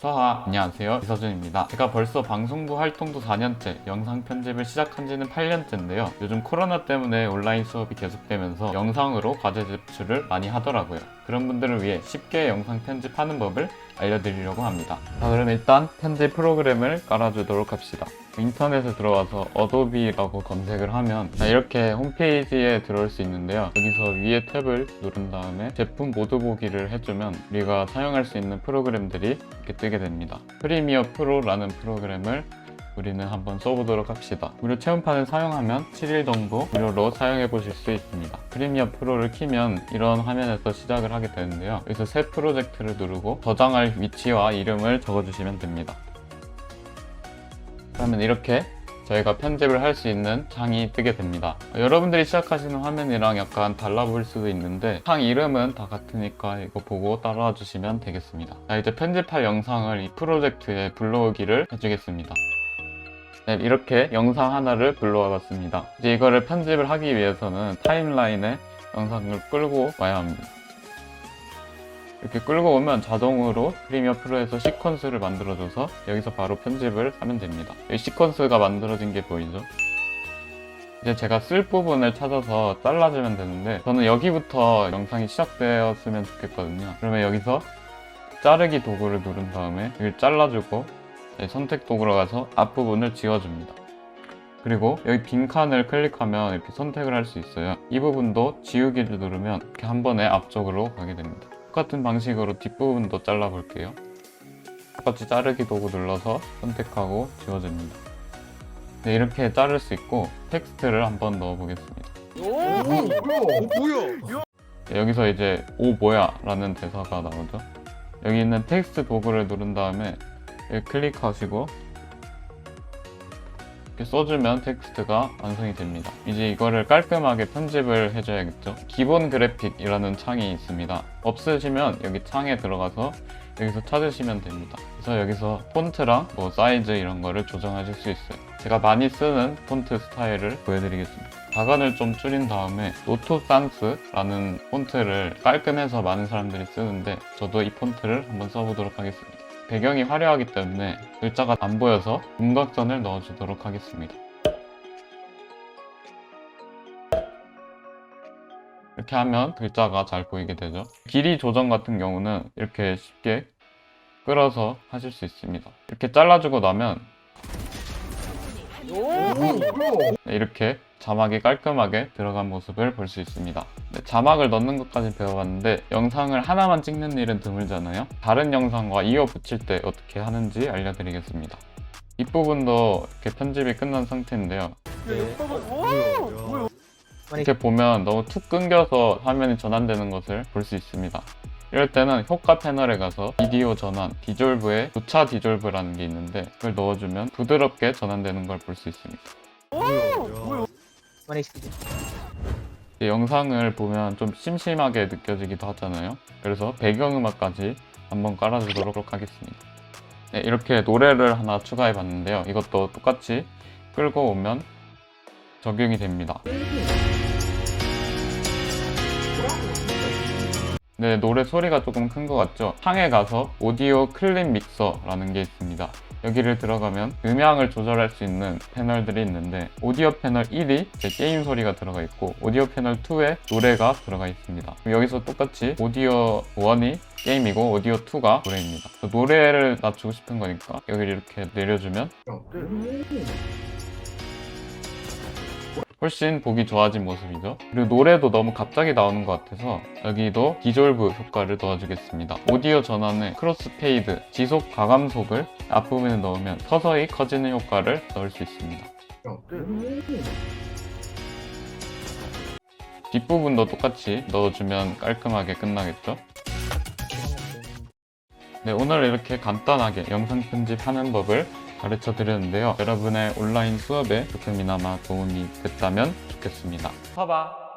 서하 안녕하세요. 이서준입니다. 제가 벌써 방송부 활동도 4년째 영상 편집을 시작한 지는 8년째인데요. 요즘 코로나 때문에 온라인 수업이 계속되면서 영상으로 과제 제출을 많이 하더라고요. 그런 분들을 위해 쉽게 영상 편집하는 법을 알려드리려고 합니다. 자 그럼 일단 편집 프로그램을 깔아주도록 합시다. 인터넷에 들어와서 어도비라고 검색을 하면 자, 이렇게 홈페이지에 들어올 수 있는데요. 여기서 위에 탭을 누른 다음에 제품 모두 보기를 해주면 우리가 사용할 수 있는 프로그램들이 이렇게 뜨게 됩니다. 프리미어 프로라는 프로그램을 우리는 한번 써보도록 합시다 무료 체험판을 사용하면 7일 정도 무료로 사용해 보실 수 있습니다 프리미어 프로를 키면 이런 화면에서 시작을 하게 되는데요 여기서 새 프로젝트를 누르고 저장할 위치와 이름을 적어주시면 됩니다 그러면 이렇게 저희가 편집을 할 수 있는 창이 뜨게 됩니다. 어, 여러분들이 시작하시는 화면이랑 약간 달라 보일 수도 있는데 창 이름은 다 같으니까 이거 보고 따라와 주시면 되겠습니다. 자, 이제 편집할 영상을 이 프로젝트에 불러오기를 해주겠습니다. 네, 이렇게 영상 하나를 불러와 봤습니다. 이제 이거를 편집을 하기 위해서는 타임라인에 영상을 끌고 와야 합니다. 이렇게 끌고 오면 자동으로 프리미어 프로에서 시퀀스를 만들어줘서 여기서 바로 편집을 하면 됩니다. 이 시퀀스가 만들어진 게 보이죠? 이제 제가 쓸 부분을 찾아서 잘라주면 되는데 저는 여기부터 영상이 시작되었으면 좋겠거든요. 그러면 여기서 자르기 도구를 누른 다음에 여기 잘라주고 네, 선택 도구로 가서 앞부분을 지워줍니다. 그리고 여기 빈칸을 클릭하면 이렇게 선택을 할 수 있어요. 이 부분도 지우기를 누르면 이렇게 한 번에 앞쪽으로 가게 됩니다. 똑같은 방식으로 뒷부분도 잘라볼게요. 똑같이 자르기 도구 눌러서 선택하고 지워줍니다. 네, 이렇게 자를 수 있고 텍스트를 한번 넣어보겠습니다. 오, 뭐야? 네, 여기서 이제 오 뭐야 라는 대사가 나오죠. 여기 있는 텍스트 도구를 누른 다음에 클릭하시고 이렇게 써주면 텍스트가 완성이 됩니다. 이제 이거를 깔끔하게 편집을 해줘야겠죠. 기본 그래픽이라는 창이 있습니다. 없으시면 여기 창에 들어가서 여기서 찾으시면 됩니다. 그래서 여기서 폰트랑 뭐 사이즈 이런 거를 조정하실 수 있어요. 제가 많이 쓰는 폰트 스타일을 보여드리겠습니다. 가간을 좀 줄인 다음에 노트산스라는 폰트를 깔끔해서 많은 사람들이 쓰는데 저도 이 폰트를 한번 써보도록 하겠습니다. 배경이 화려하기 때문에 글자가 안 보여서 윤곽선을 넣어주도록 하겠습니다. 이렇게 하면 글자가 잘 보이게 되죠. 길이 조정 같은 경우는 이렇게 쉽게 끌어서 하실 수 있습니다. 이렇게 잘라주고 나면 네, 이렇게 자막이 깔끔하게 들어간 모습을 볼 수 있습니다. 네, 자막을 넣는 것까지 배워봤는데 영상을 하나만 찍는 일은 드물잖아요. 다른 영상과 이어 붙일 때 어떻게 하는지 알려드리겠습니다. 이 부분도 이렇게 편집이 끝난 상태인데요. 이렇게 보면 너무 툭 끊겨서 화면이 전환되는 것을 볼 수 있습니다. 이럴 때는 효과 패널에 가서 비디오 전환, 디졸브에 부차 디졸브라는 게 있는데 그걸 넣어주면 부드럽게 전환되는 걸 볼 수 있습니다. 많이 시키지. 이 영상을 보면 좀 심심하게 느껴지기도 하잖아요. 그래서 배경음악까지 한번 깔아주도록 하겠습니다. 네, 이렇게 노래를 하나 추가해 봤는데요. 이것도 똑같이 끌고 오면 적용이 됩니다. 네, 노래 소리가 조금 큰 것 같죠? 창에 가서 오디오 클립 믹서라는 게 있습니다. 여기를 들어가면 음향을 조절할 수 있는 패널들이 있는데 오디오 패널 1이 이제 게임 소리가 들어가 있고 오디오 패널 2에 노래가 들어가 있습니다. 여기서 똑같이 오디오 1이 게임이고 오디오 2가 노래입니다. 노래를 낮추고 싶은 거니까 여기를 이렇게 내려주면 훨씬 보기 좋아진 모습이죠. 그리고 노래도 너무 갑자기 나오는 것 같아서 여기도 디졸브 효과를 넣어주겠습니다. 오디오 전환에 크로스페이드, 지속 과감속을 앞부분에 넣으면 서서히 커지는 효과를 넣을 수 있습니다. 뒷부분도 똑같이 넣어주면 깔끔하게 끝나겠죠? 네, 오늘 이렇게 간단하게 영상 편집하는 법을 가르쳐 드렸는데요. 여러분의 온라인 수업에 조금이나마 도움이 됐다면 좋겠습니다. 봐봐.